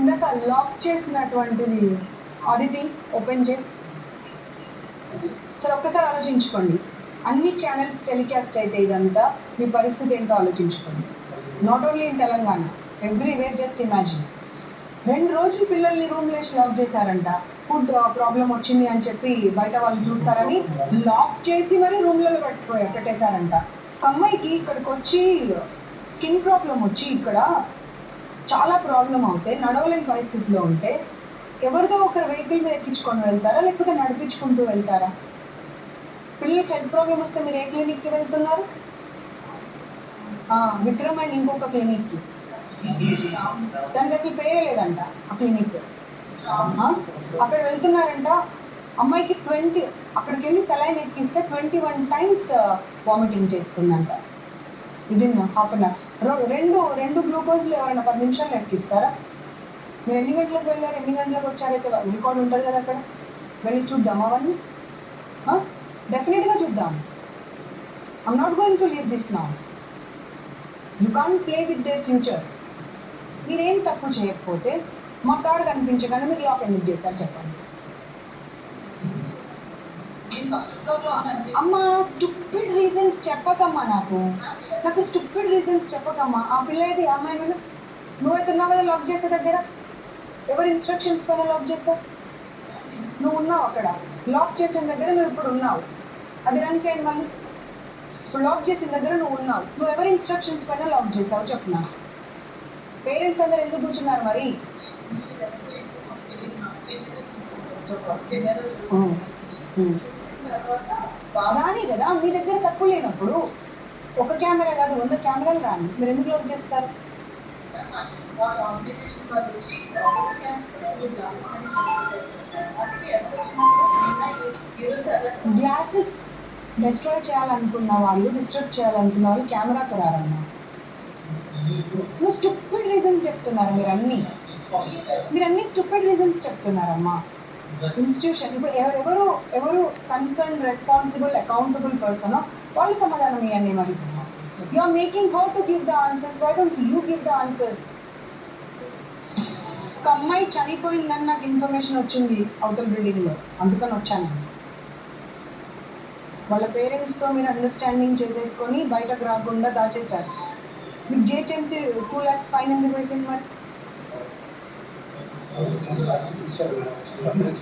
ఇందాక లాక్ చేసినటువంటిది auditing open చేసి సరే ఒక్కసారి ఆలోచించుకోండి. అన్ని ఛానల్స్ టెలికాస్ట్ అయితే ఇదంతా మీ పరిస్థితి ఏంటో ఆలోచించుకోండి. Not only in Telangana everywhere just imagine రెండు రోజులు పిల్లల్ని రూమ్లో లాక్ చేశారంట. ఫుడ్ ప్రాబ్లం uh, వచ్చింది అని చెప్పి బయట వాళ్ళు చూస్తారని లాక్ చేసి మరీ రూమ్లలో పెట్టిపోయా పెట్టేశారంట. ఒక అమ్మాయికి ఇక్కడికి వచ్చి స్కిన్ ప్రాబ్లం వచ్చి ఇక్కడ చాలా ప్రాబ్లం అవుతాయి నడవలేని పరిస్థితిలో ఉంటే ఎవరిదో ఒకరు వెహికల్ మీద ఎక్కించుకొని వెళ్తారా లేకపోతే నడిపించుకుంటూ వెళ్తారా? పిల్లలకి హెల్త్ ప్రాబ్లం వస్తే మీరు ఏ క్లినిక్కి వెళ్తున్నారు? విక్రమ్ అండ్ ఇంకొక క్లినిక్కి. దానికి అసలు పేరే లేదంట ఆ క్లినిక్. అక్కడ వెళ్తున్నారంట అమ్మాయికి ట్వంటీ అక్కడికి వెళ్ళి సెలైన్ ఎక్కిస్తే ట్వంటీ వన్ టైమ్స్ వామిటింగ్ చేస్తుందంట. విదిన్ హాఫ్ అన్ అవర్ రెండు రెండు గ్లూకోజ్లు ఎవరైనా పది నిమిషాలు ఎక్కిస్తారా మీరు ఎన్ని గంటలకు వెళ్ళారు? ఎన్ని గంటలకు వచ్చారైతే రికార్డ్ ఉంటుంది కదా అక్కడ. వెళ్ళి చూద్దాం అవన్నీ? డెఫినెట్గా చూద్దాం. I'm not going to leave this నా you can play with the future మీరేం తప్పు చేయకపోతే మా కార్డు కనిపించగానే మీరు లాక్ ఎందుకు చేస్తారు చెప్పండి. అమ్మ స్టూపిడ్ రీజన్స్ చెప్పకమ్మా నాకు. నాకు స్టూపిడ్ రీజన్స్ చెప్పకమ్మా. ఆ పిల్ల ఏది అమ్మాయి మీద నువ్వైతున్నావు కదా లాక్ చేసే దగ్గర? ఎవరు ఇన్స్ట్రక్షన్స్ పైన లాక్ చేస్తారు నువ్వు ఉన్నావు అక్కడ. లాక్ చేసిన దగ్గర నువ్వు ఇప్పుడు ఉన్నావు. అది రన్ చేయండి మళ్ళీ. ఇప్పుడు లాక్ చేసిన దగ్గర నువ్వు ఉన్నావు. నువ్వు ఎవరి ఇన్స్ట్రక్షన్స్ పైన లాక్ చేసావు చెప్పు నాకు పేరెంట్స్ అందరు ఎందుకు కూర్చున్నారు మరి? ఉమ్, ఉమ్. రాని కదా మీ దగ్గర తప్పు లేనప్పుడు ఒక కెమెరా కాదు వంద కెమెరాలు రాని మీరు ఎందుకు లాక్ చేస్తారు? గ్లాసెస్ డిస్ట్రాయ్ చేయాలనుకున్న వాళ్ళు డిస్టర్బ్ చేయాలనుకున్న వాళ్ళు కెమెరాకి రారమ్మా నువ్వు స్టూపిడ్ రీజన్స్ చెప్తున్నారు మీరు అన్ని మీరు అన్ని స్టూపిడ్ రీజన్స్ చెప్తున్నారమ్మా. ఇన్స్టిట్యూషన్. ఇప్పుడు ఎవరు ఎవరు కన్సర్న్ రెస్పాన్సిబుల్ అకౌంటబుల్ పర్సన్ వాళ్ళు సమాధానం ఇవ్వండి మరి. You are making how to give the answers why don't you give the answers ఒక అమ్మాయి చనిపోయిందని నాకు ఇన్ఫర్మేషన్ వచ్చింది అవతల బిల్డింగ్లో అందుకని వచ్చాను. వాళ్ళ వాళ్ళ పేరెంట్స్తో మీరు అండర్స్టాండింగ్ చేసేసుకొని బయటకు రాకుండా దాచేశారు. మీకు జిహెచ్ఎంసీ టూ ల్యాక్స్ ఫైన్ ఎందుకు వేసింది మరి? أو تحصل على سبيل الشرع، ولكن